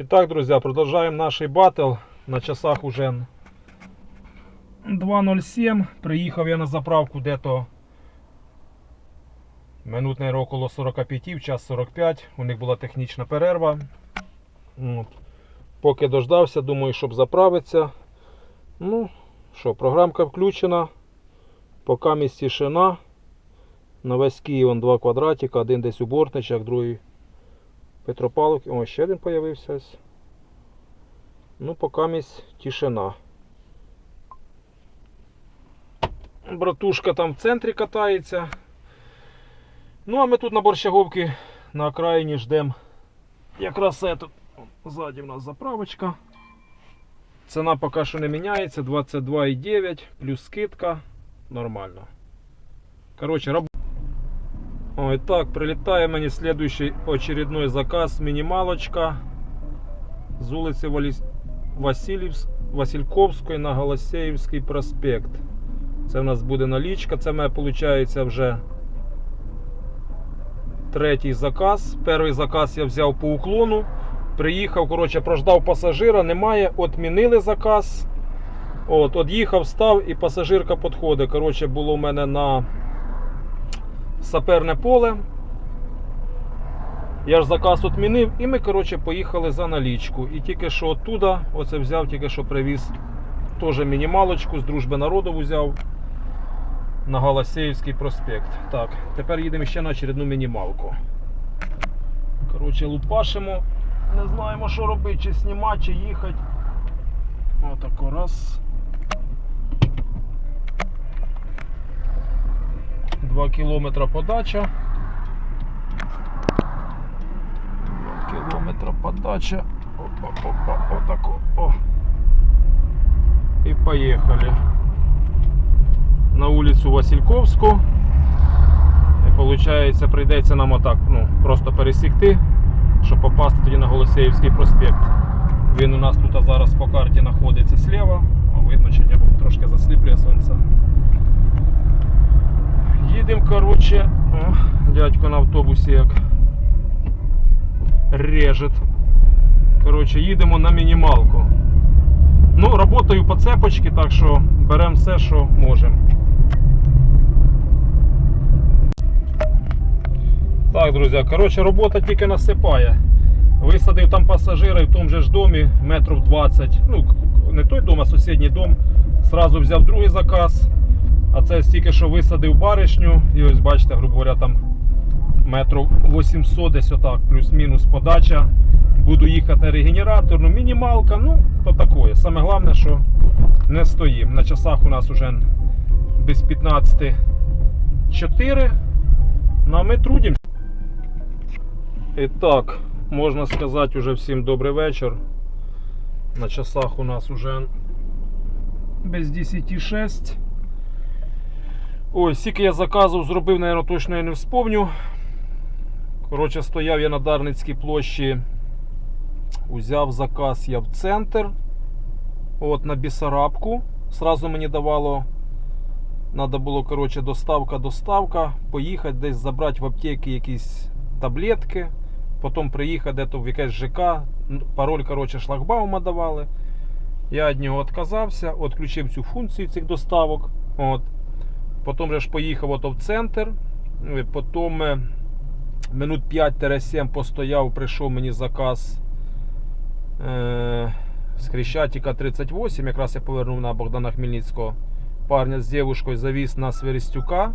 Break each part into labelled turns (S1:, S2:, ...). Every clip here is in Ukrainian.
S1: Итак, друзья, продолжаем наш батл. На часах уже 2.07. Приїхав я на заправку де-то минут, наверное, около 45, в час 45. У них була технічна перерва. От. Поки дождався, думаю, щоб заправитися. Ну, що, програмка включена. Поки місць тишина. На весь Київ он два квадратика, один десь у Бортничах, другий Петропавловки. О, ще один появився. Ну, поки місць тишина. Братушка там в центрі катається. Ну, а ми тут на Борщаговці на окраїні ждемо. Якраз це тут ззаді в нас заправочка. Ціна поки що не міняється. 22,9 плюс скидка. Нормально. Раб... Ой, так, прилетає мені следующий очередной заказ. Мінімалочка з вулиці. Васильівс... Васильковської на Голосеївський проспект. Це в нас буде налічка. Це в виходить вже третій заказ. Перший заказ я взяв по уклону. Приїхав, коротше, прождав пасажира, немає, отмінили заказ. От, Од'їхав, став і пасажирка підходить. Коротше, було в мене на саперне поле. Я ж заказ відмінив і ми коротше, поїхали за налічку. І тільки що оттуда, оце взяв, тільки що привіз теж мінімалочку, з дружби народу взяв на Галасеївський проспект. Так, тепер їдемо ще на очередну мінімалку. Коротше, лупашимо. Не знаємо, що робити, чи знімати, чи їхати. Отако раз. Два кілометра подача. Два кілометра подача. Опа, опа, отако. О. І поїхали. На вулицю Васильковську. І виходить, прийдеться нам отак, ну, просто пересікти, щоб попасти тоді на Голосеївський проспект. Він у нас тут зараз по карті знаходиться зліва. О, видно, чи ні, трошки засліплює сонце. Їдемо, коротше, о, дядько на автобусі як режет. Коротше, їдемо на мінімалку. Ну, работаю по цепочці, так що беремо все, що можемо. Так, друзі, коротше, робота тільки насипає. Висадив там пасажира в тому же ж домі метрів 20. Ну, не той дом, а сусідній дом. Сразу взяв другий заказ. А це стільки що висадив баришню. І ось бачите, грубо говоря, там метрів 800 десь отак, плюс-мінус подача. Буду їхати регенератор, ну мінімалка, ну то такое. Саме головне, що не стоїм. На часах у нас вже без 15 4. Ну а ми трудимося. І так, можна сказати уже всім добрий вечір. На часах у нас уже без 10.6. Ой, скільки я заказів зробив, наверное, точно я не вспомню. Коротше, стояв я на Дарницькій площі. Узяв заказ я в центр. От на Бісарабку. Сразу мені давало. Надо було, коротше, доставка, доставка. Поїхати десь забрати в аптеки якісь таблетки. Потім приїхати в якесь ЖК. Пароль, коротше, шлагбаума давали. Я від нього відказався, відключив цю функцію цих доставок. От. Потім же ж поїхав ото в центр. Е, Потім е, минут 5-7 постояв, прийшов мені заказ е, з Хрещатика 38. Якраз я повернув на Богдана Хмельницького. Парня з дівчинкою завіз на Сверестюка.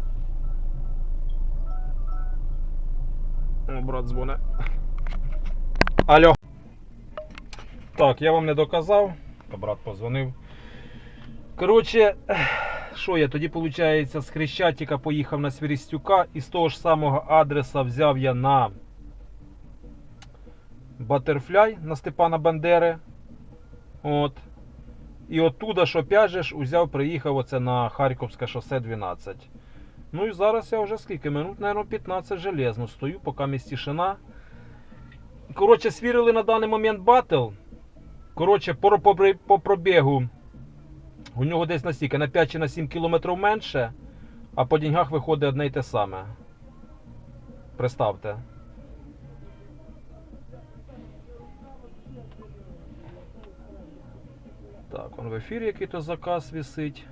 S1: О, брат дзвоне. Алло. Так, я вам не доказав. То брат позвонив. Коротше, що я тоді, виходить, з Хрещатика поїхав на Свірістюка і з того ж самого адреса взяв я на Батерфляй на Степана Бандери. От. І оттуда, що опять же ж, узяв, приїхав оце на Харківське шосе 12. Ну і зараз я вже скільки минут, мабуть, 15 железно стою, поки місць тишина. Коротше, свірили на даний момент батл. Коротше, по, по, по пробігу. У нього десь на стільки, на 5 чи на 7 кілометрів менше, а по деньгах виходить одне й те саме. Представте. Так, он в ефірі який-то заказ висить.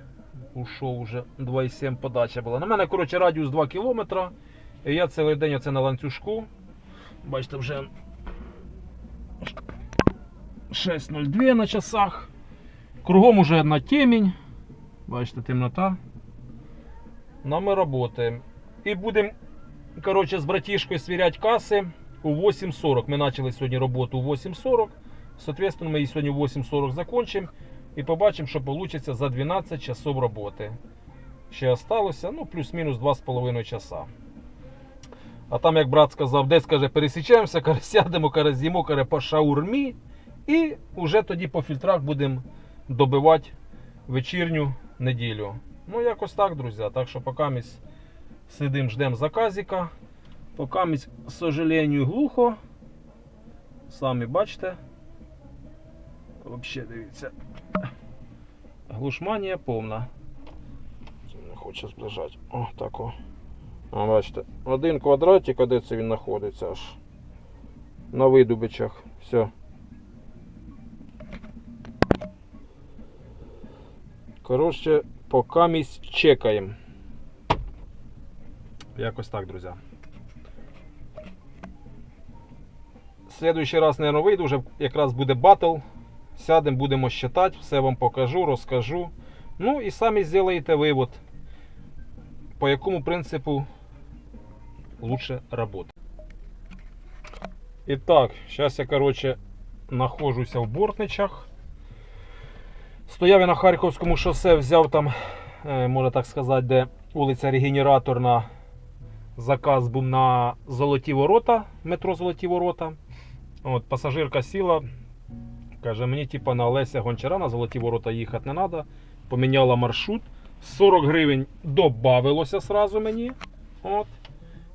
S1: Ушов уже 2,7 подача була. На мене, коротше, радіус 2 км. І я цілий день оце на ланцюжку. Бачите, вже 6.02 на часах. Кругом уже одна темінь. Бачите, темнота. Но ми працюємо. І будемо, коротше, з братішкою свіряти каси у 8.40. Ми почали сьогодні роботу у 8.40. Соответственно, ми її сьогодні у 8.40 закончимо. І побачимо, що вийде за 12 часов роботи. Ще осталося, ну, плюс-мінус 2,5 часа. А там, як брат сказав, десь каже, пересічаємося, каже, сядемо, каже, по шаурмі. І вже тоді по фільтрах будемо добивати вечірню неділю. Ну, якось так, друзі. Так що поки ми сидимо, ждемо заказика. Поки ми, к сожалению, глухо. Самі бачите. Взагалі, дивіться. Глушманія повна. Не хоче зближати. О, так о. А, бачите, один квадратик, а де це він знаходиться аж. На видубичах. Все. Коротше, поки місь чекаємо. Якось так, друзі. Следующий раз, наверное, вийду, вже якраз буде батл. Сядемо, будемо считати, все вам покажу, розкажу. Ну і самі зробите вивод, по якому принципу лучше работать. І так, зараз я, короче, нахожуся в Бортничах. Стояв я на Харківському шосе, взяв там, е, можна так сказати, де вулиця Регенераторна. Заказ був на Золоті Ворота, метро Золоті Ворота. От, пасажирка сіла, каже, мені типа на Олеся Гончара на Золоті Ворота їхати не треба. Поміняла маршрут. 40 гривень додавилося сразу мені. От.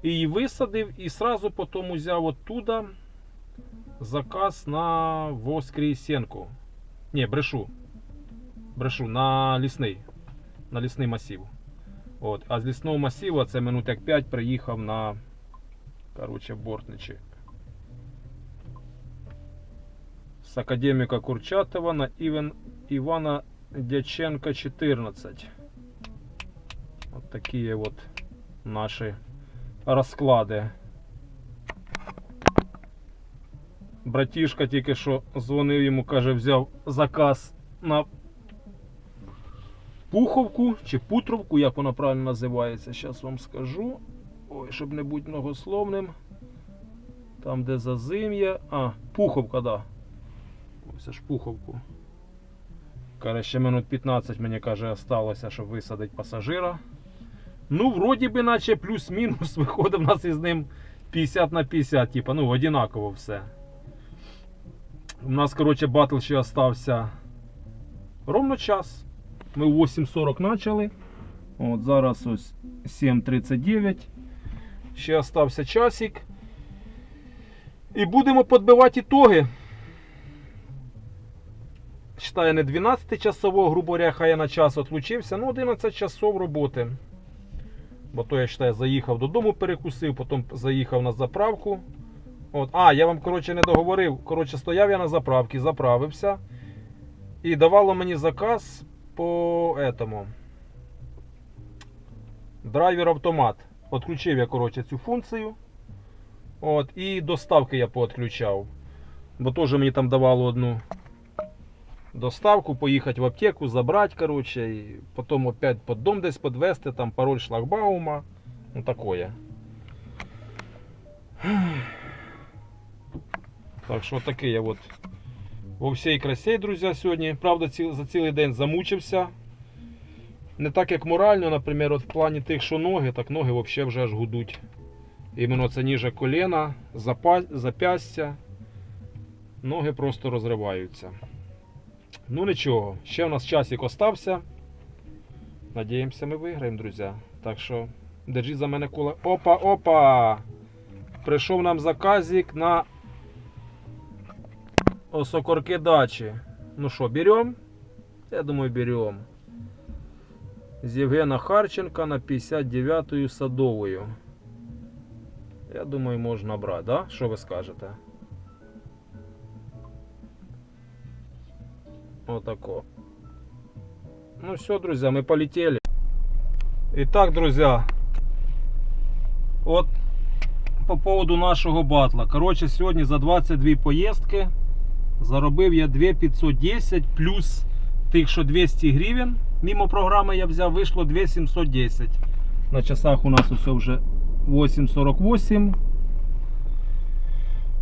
S1: І її висадив і сразу потім взяв оттуда заказ на Воскресенку. Ні, брешу. Брешу на лісний. На лісний масів. От. А з лісного масива це минут як 5 приїхав на короче, Бортничі. З академіка Курчатова на Івен Івана Дяченка 14. От такі от наші розклади. Братішка тільки що дзвонив йому, каже, взяв заказ на Пуховку чи Путровку, як вона правильно називається, зараз вам скажу. Ой, щоб не бути многословним. Там, де зазим'я. А, Пуховка, да. Ось аж Пуховку. Каже, ще минут 15 мені каже, осталося, щоб висадити пасажира. Ну, вроді би, наче плюс-мінус виходить в нас із ним 50 на 50, типа, ну, одинаково все. У нас, коротше, батл ще остався ровно час. Ми в 8.40 почали. От зараз ось 7.39. Ще остався часик. І будемо підбивати ітоги. Читаю не 12 часово, грубо говоря, хай я на час відлучився, ну 11 часов роботи. Бо то я вважаю, заїхав додому, перекусив, потім заїхав на заправку. От. А, я вам коротше, не договорив. Коротше, стояв я на заправці, заправився. І давало мені заказ по этому. Драйвер автомат. Отключив я коротше, цю функцію. От, І доставки я поотключав. Бо теж мені там давало одну доставку, поїхати в аптеку, забрати, коротше, і потім опять під дом десь підвести, там пароль шлагбаума. Ну такое. Так що такий я от во всій красі, друзі, сьогодні. Правда, за цілий день замучився. Не так як морально, наприклад, от в плані тих, що ноги, так ноги взагалі вже аж гудуть. Іменно це ніже коліна, запястя. Ноги просто розриваються. Ну нічого, ще в нас часик остався. Надіємося, ми виграємо, друзі. Так що держіть за мене коле. Опа, опа! Прийшов нам заказик на осокорки дачі. Ну що, берем? Я думаю, берем. З Євгена Харченка на 59-ю садовою. Я думаю, можна брати, да? Що ви скажете? Отако. Ну все, друзья, мы полетели. Итак, друзья, от по поводу нашого батла. Коротше, сьогодні за 22 поїздки заробив я 2510 плюс тих, що 200 гривень. Мимо програми я взяв, вийшло 2710. На часах у нас усе вже 8.48.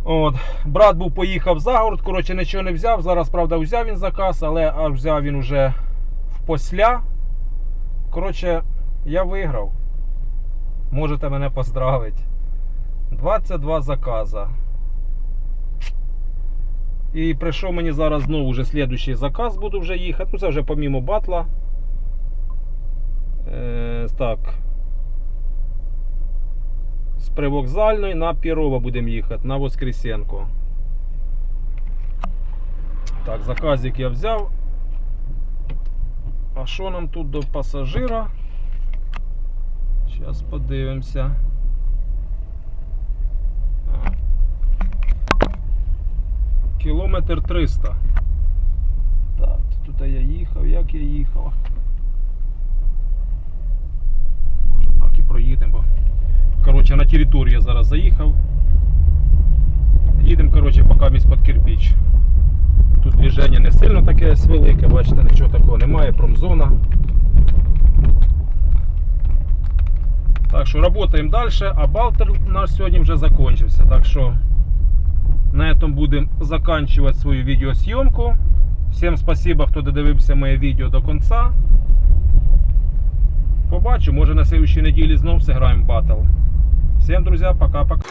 S1: От. Брат був поїхав за город, коротше, нічого не взяв. Зараз, правда, взяв він заказ, але взяв він уже в посля. Коротше, я виграв. Можете мене поздравити. 22 заказа. І прийшов мені зараз знову вже слідуючий заказ, буду вже їхати. Ну це вже помімо батла. Е, так. З привокзальної на Пірова будемо їхати, на Воскресенко. Так, заказик я взяв. А що нам тут до пасажира? Зараз подивимося. Кілометр 300. Так, тут я їхав, як я їхав. Може так і проїдемо. бо- Коротше, на територію я зараз заїхав. Їдемо, коротше, поки місь під кирпіч. Тут движення не сильно таке велике, бачите, нічого такого немає, промзона. Так що працюємо далі, а балтер наш сьогодні вже закончився. Так що на этом будем заканчивать свою видеосъемку. Всем спасибо, хто додивився моє відео до конца. Побачу, може на следующей неділі знов зіграємо батл. Всем, друзья, пока-пока.